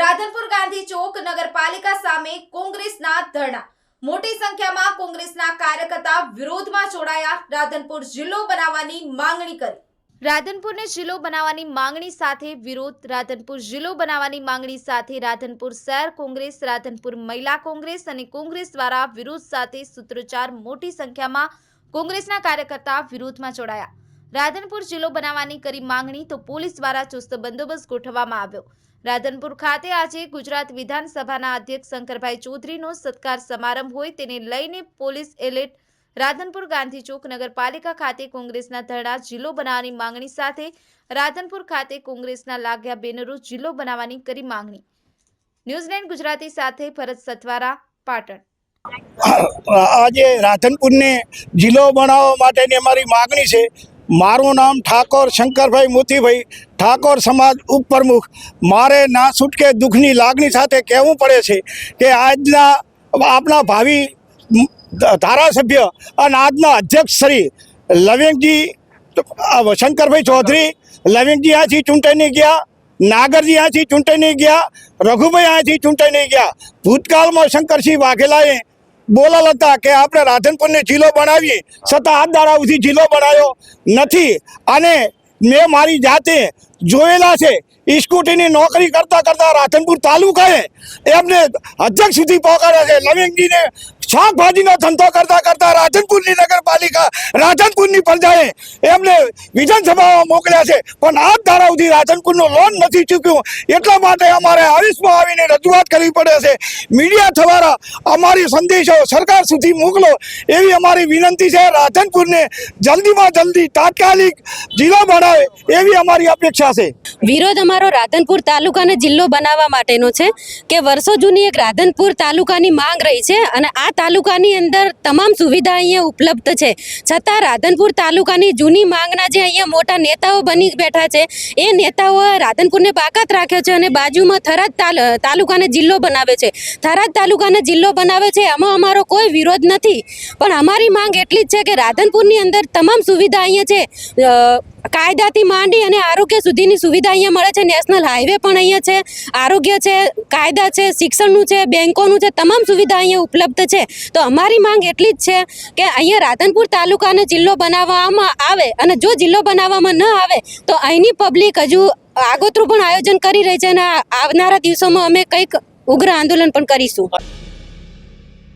રાધનપુર ગાંધી ચોક નગરપાલિકા સામે કોંગ્રેસના ધરણા. મોટી સંખ્યામાં કોંગ્રેસના કાર્યકર્તા વિરોધમાં જોડાયા, રાધનપુર જિલ્લો બનાવવાની માંગણી કરી. રાધનપુરને જિલ્લો બનાવવાની માંગણી સાથે વિરોધ, રાધનપુર જિલ્લો બનાવવાની માંગણી સાથે રાધનપુર શહેર કોંગ્રેસ, રાધનપુર મહિલા કોંગ્રેસ અને કોંગ્રેસ દ્વારા વિરોધ સાથે સૂત્રોચ્ચાર મોટી સંખ્યામાં કોંગ્રેસના કાર્યકર્તા વિરોધમાં જોડાયા. રાધનપુર જિલ્લો બનાવવાની કરી માંગણી તો પોલીસ દ્વારા ચુસ્ત બંદોબસ્ત ગોઠવવામાં આવ્યો. રાધનપુર ખાતે આજે ગુજરાત વિધાનસભાના અધ્યક્ષ શંકરભાઈ ચૌધરીનો સત્કાર સમારંભ હોય તેને લઈને પોલીસ એલર્ટ રાધનપુર ગાંધી ચોક નગરપાલિકા ખાતે કોંગ્રેસના ધરણા જિલ્લો બનાવવાની માંગણી સાથે રાધનપુર ખાતે કોંગ્રેસના લાગ્યા બેનરો જિલ્લો બનાવવાની કરી માંગણી. ન્યૂઝીલેન્ડ ગુજરાતી સાથે ભરત સથવારા પાટણ. આજે રાધનપુરને જિલ્લો બનાવવા માટેની અમારી માગણી છે. મારું નામ ઠાકોર શંકરભાઈ મોતીભાઈ, ઠાકોર સમાજ ઉપપ્રમુખ. મારે ના છૂટકે દુઃખની લાગણી સાથે કહેવું પડે છે કે આજના આપણા ભાવિ ધારાસભ્ય અને આજના અધ્યક્ષ શ્રી લવિંગજી શંકરભાઈ ચૌધરી, લવિંગજી આથી ચૂંટણી ગયા, નાગરજી આથી ચૂંટણી ગયા, રઘુભાઈ આથી ચૂંટણી ગયા. ભૂતકાળમાં શંકરસિંહ વાઘેલાએ બોલાલ હતા કે આપણે રાધનપુરને જિલ્લો બનાવીએ. છતાં દાડા સુધી જિલ્લો બનાવ્યો નથી. અને મેં મારી જાતે જોયેલા છે સ્કૂટીની નોકરી કરતા કરતા રાધનપુર તાલુકાએ એમને અધ્યક્ષ સુધી પહોંચાડ્યા છે. લવિંગજીને શાકભાજીનો ધંધો કરતા કરતા રાધનપુરની નગરપાલિકા રાધનપુરની પ્રજાએ એમને વિધાનસભામાં મોકલ્યા છે. પણ આજ ધારા સુધી રાધનપુરનું લોન નથી ચૂક્યું. એટલા માટે અમારે આવીશમાં આવીને રજૂઆત કરવી પડે છે. મીડિયા દ્વારા અમારી સંદેશો સરકાર સુધી મોકલો એવી અમારી વિનંતી છે. રાધનપુરને જલ્દીમાં જલ્દી તાત્કાલિક જિલ્લો બનાવે એવી અમારી અપેક્ષા છે. વિરોધ અમારો રાધનપુર તાલુકાને જિલ્લો બનાવવા માટેનો છે કે વર્ષો જૂની એક રાધનપુર તાલુકાની માંગ રહી છે અને આ તાલુકાની અંદર તમામ સુવિધા અહીંયા ઉપલબ્ધ છે. છતાં રાધનપુર તાલુકાની જૂની માંગના જે અહીંયા મોટા નેતાઓ બની બેઠા છે, એ નેતાઓ રાધનપુરને બાકાત રાખ્યો છે અને બાજુમાં થરાદ તાલ- તાલુકાને જિલ્લો બનાવે છે. થરાદ તાલુકાને જિલ્લો બનાવે છે, એમાં અમારો કોઈ વિરોધ નથી. પણ અમારી માંગ એટલી જ છે કે રાધનપુરની અંદર તમામ સુવિધા અહીંયા છે. કાયદાથી માંડી અને આરોગ્ય સુધીની સુવિધા અહીંયા મળે છે. નેશનલ હાઈવે પણ અહીંયા છે. આરોગ્ય છે, કાયદા છે, શિક્ષણનું છે, બેંકોનું છે, તમામ સુવિધા અહીંયા ઉપલબ્ધ છે. તો અમારી માંગ એટલી જ છે કે અહીંયા રાધનપુર તાલુકાને જિલ્લો બનાવવામાં આવે અને જો જિલ્લો બનાવવામાં ન આવે તો અહીંની પબ્લિક હજુ આગોતરું પણ આયોજન કરી રહી છે અને આવનારા દિવસોમાં અમે કંઈક ઉગ્ર આંદોલન પણ કરીશું.